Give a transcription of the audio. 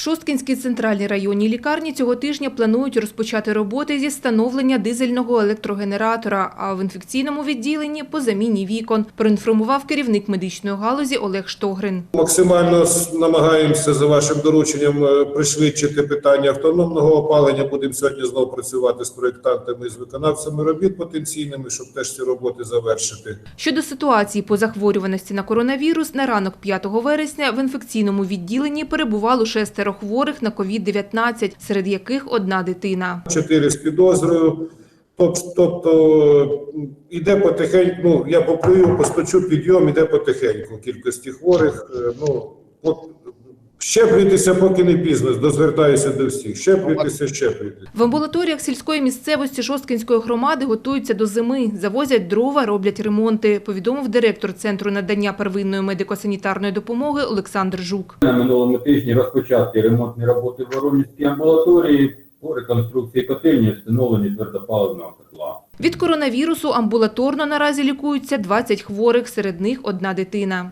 В Шосткінській центральній районній лікарні цього тижня планують розпочати роботи зі встановлення дизельного електрогенератора, а в інфекційному відділенні – по заміні вікон, проінформував керівник медичної галузі Олег Штогрин. Максимально намагаємося за вашим дорученням е, пришвидшити питання автономного опалення. Будемо сьогодні знову працювати з проєктантами і з виконавцями робіт потенційними, щоб теж ці роботи завершити. Щодо ситуації по захворюваності на коронавірус, на ранок 5 вересня в інфекційному відділенні перебувало шестеро хворих на COVID-19, серед яких одна дитина. Чотири з підозрою. Тобто м, іде потихеньку, ну я поплюю, постачу підйом, іде потихеньку кількості хворих. Е, Ну щеплюйтеся, поки не пізно. Дозвертаюся до всіх. Щеплюйтеся, щеплюйтеся. В амбулаторіях сільської місцевості Шосткинської громади готуються до зими, завозять дрова, роблять ремонти, повідомив директор Центру надання первинної медико-санітарної допомоги Олександр Жук. На минулому тижні розпочаті ремонтні роботи в Воронівській амбулаторії по реконструкції котельні і встановленні твердопаливного котла. Від коронавірусу амбулаторно наразі лікуються 20 хворих, серед них одна дитина.